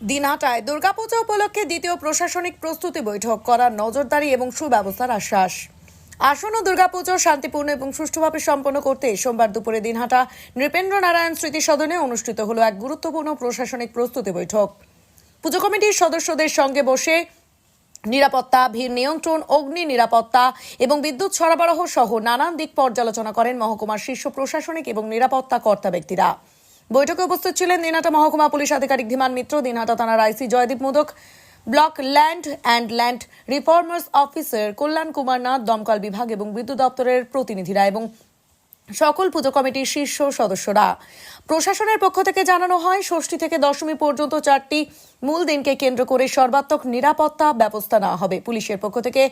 দিনহাটায় দুর্গাপূজা উপলক্ষে দ্বিতীয় প্রশাসনিক প্রস্তুতি বৈঠক, করার নজরদারি এবং সুব্যবস্থার আশ্বাস। আসন্ন দুর্গাপুজো শান্তিপূর্ণ এবং সুষ্ঠুভাবে সম্পন্ন করতে সোমবার দুপুরে দিনহাটা নৃপেন্দ্র নারায়ণ স্মৃতি সদনে অনুষ্ঠিত হলো এক গুরুত্বপূর্ণ প্রশাসনিক প্রস্তুতি বৈঠক। পুজো কমিটির সদস্যদের সঙ্গে বসে নিরাপত্তা, ভিড় নিয়ন্ত্রণ, অগ্নি নিরাপত্তা এবং বিদ্যুৎ সরবরাহ সহ নানান দিক পর্যালোচনা করেন মহকুমার শীর্ষ প্রশাসনিক এবং নিরাপত্তা কর্তা ব্যক্তিরা। বৈঠকে উপস্থিত ছিলেন দিনহাটা মহকুমা পুলিশ আধিকারিক ধীমান মিত্র, দিনহাটা থানার IC Joydeep Modak, block land and land reformers officer Kalyan Kumar Nath, দমকল বিভাগ এবং বিদ্যুৎ দপ্তরের প্রতিনিধিরা এবং সকল পুজো কমিটির শীর্ষ সদস্যরা। প্রশাসনের পক্ষ থেকে জানানো হয়, ষষ্ঠী থেকে দশমী পর্যন্ত চারটি মূল দিনকে কেন্দ্র করে সর্বাত্মক নিরাপত্তা ব্যবস্থা নেওয়া হবে। পুলিশের পক্ষ থেকে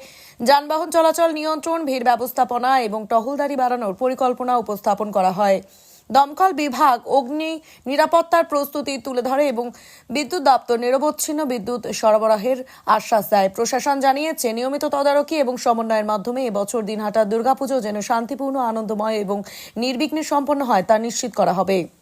যানবাহন চলাচল নিয়ন্ত্রণ, ভিড় ব্যবস্থাপনা এবং টহলদারি বাড়ানোর পরিকল্পনা উপস্থাপন করা হয়। দমকল বিভাগ অগ্নি নিরাপত্তার প্রস্তুতি তুলে ধরে এবং বিদ্যুৎ দপ্তর নিরবচ্ছিন্ন বিদ্যুৎ সরবরাহের আশ্বাস দেয়। প্রশাসন জানিয়েছে, নিয়মিত তদারকি এবং সমন্বয়ের মাধ্যমে এবছর দিনহাটা দুর্গাপুজো যেন শান্তিপূর্ণ, আনন্দময় এবং নির্বিঘ্নে সম্পন্ন হয় তা নিশ্চিত করা হবে।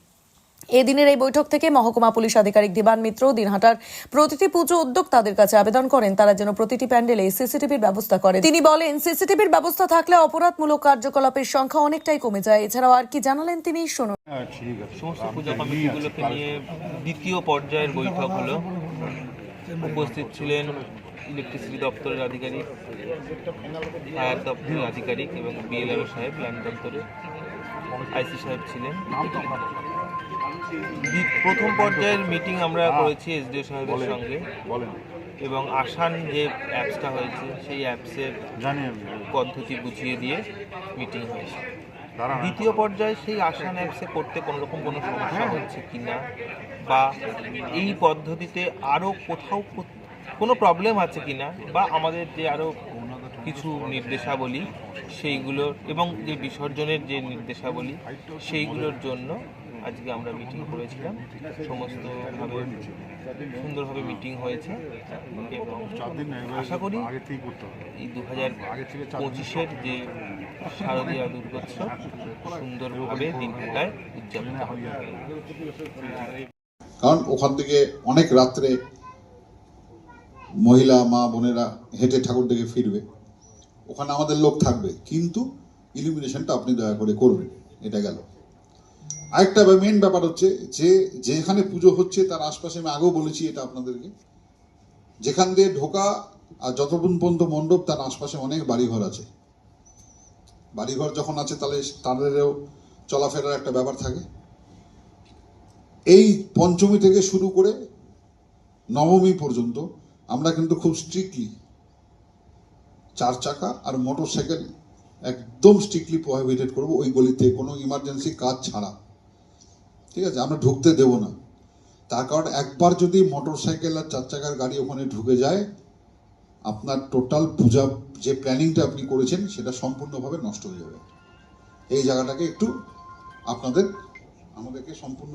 এদিনের এই বৈঠক থেকে মহকুমা পুলিশ আধিকারিক দিবান মিত্র দিনহাটার প্রতিটি পুজো উদ্যোক্তাদের কাছে আবেদন করেন। তারা যেন প্রতিটি প্যান্ডেলে সিসিটিভির ব্যবস্থা করে। তিনি বলেন সিসিটিভির ব্যবস্থা থাকলে অপরাধমূলক কার্যকলাপের সংখ্যা অনেকটাই কমে যায়। এছাড়াও আর কি জানালেন তিনি শুনুন। হ্যাঁ ঠিক আছে। সমস্ত পূজা কমিটিগুলোকে নিয়ে দ্বিতীয় পর্যায়ের বৈঠক হলো। উপস্থিত ছিলেন ইলেকট্রিসিটি দপ্তরের আধিকারিক ফায়ার দপ্তরের আধিকারিক এবং বিএলআরও সাহেব ল্যান্ড দপ্তরের আইসি সাহেব ছিলেন। প্রথম পর্যায়ের মিটিং আমরা করেছি এসডিও সাহেবের সঙ্গে। এবং আসান যে অ্যাপসটা হয়েছে সেই অ্যাপসের পদ্ধতি বুঝিয়ে দিয়ে মিটিং হয়েছে। দ্বিতীয় পর্যায়ে সেই আসান অ্যাপসে করতে কোনো রকম কোনো সমস্যা হচ্ছে কি না? বা এই পদ্ধতিতে আরও কোথাও কোনো প্রবলেম আছে কি না? বা আমাদের যে আরও কিছু নির্দেশাবলী সেইগুলোর এবং যে বিসর্জনের যে নির্দেশাবলী সেইগুলোর জন্য আজকে আমরা মিটিং করেছিলাম। সমস্তভাবে সুন্দরভাবে মিটিং হয়েছে। এবং আশা করি এই দু হাজার পঁচিশের যে শারদীয় দুর্গোৎসব সুন্দরভাবে দিনটায় উদযাপিত কারণ ওখান থেকে অনেক রাত্রে মহিলা, মা, বোনেরা হেঁটে ঠাকুর দেখে ফিরবে। ওখানে আমাদের লোক থাকবে, কিন্তু ইলুমিনেশনটা আপনি দয়া করে করবেন। এটা গেল। আরেকটা মেন ব্যাপার হচ্ছে যে, যেখানে পুজো হচ্ছে তার আশপাশে আমি আগেও বলেছি এটা আপনাদেরকে। যেখান দিয়ে ঢোকা আর যতক্ষণ পর্যন্ত মণ্ডপ, তার আশপাশে অনেক বাড়িঘর আছে। বাড়িঘর যখন আছে, তাহলে তাদেরও চলাফেরার একটা ব্যাপার থাকে। এই পঞ্চমী থেকে শুরু করে নবমী পর্যন্ত আমরা কিন্তু খুব স্ট্রিক্টলি চার চাকা আর মোটর সাইকেল একদম স্ট্রিক্টলি প্রহিবিটেড করব। ওই গলিতে কোনো ইমার্জেন্সি কাজ ছাড়া। ঠিক আছে, আমরা ঢুকতে দেব না। তার কারণ একবার যদি মোটর সাইকেল আর চার চাকার গাড়ি ওখানে ঢুকে যায়, আপনার টোটাল পূজা যে প্ল্যানিংটা আপনি করেছেন, সেটা সম্পূর্ণভাবে নষ্ট হয়ে যাবে। এই জায়গাটাকে একটু আপনাদের, আমাদেরকে সম্পূর্ণ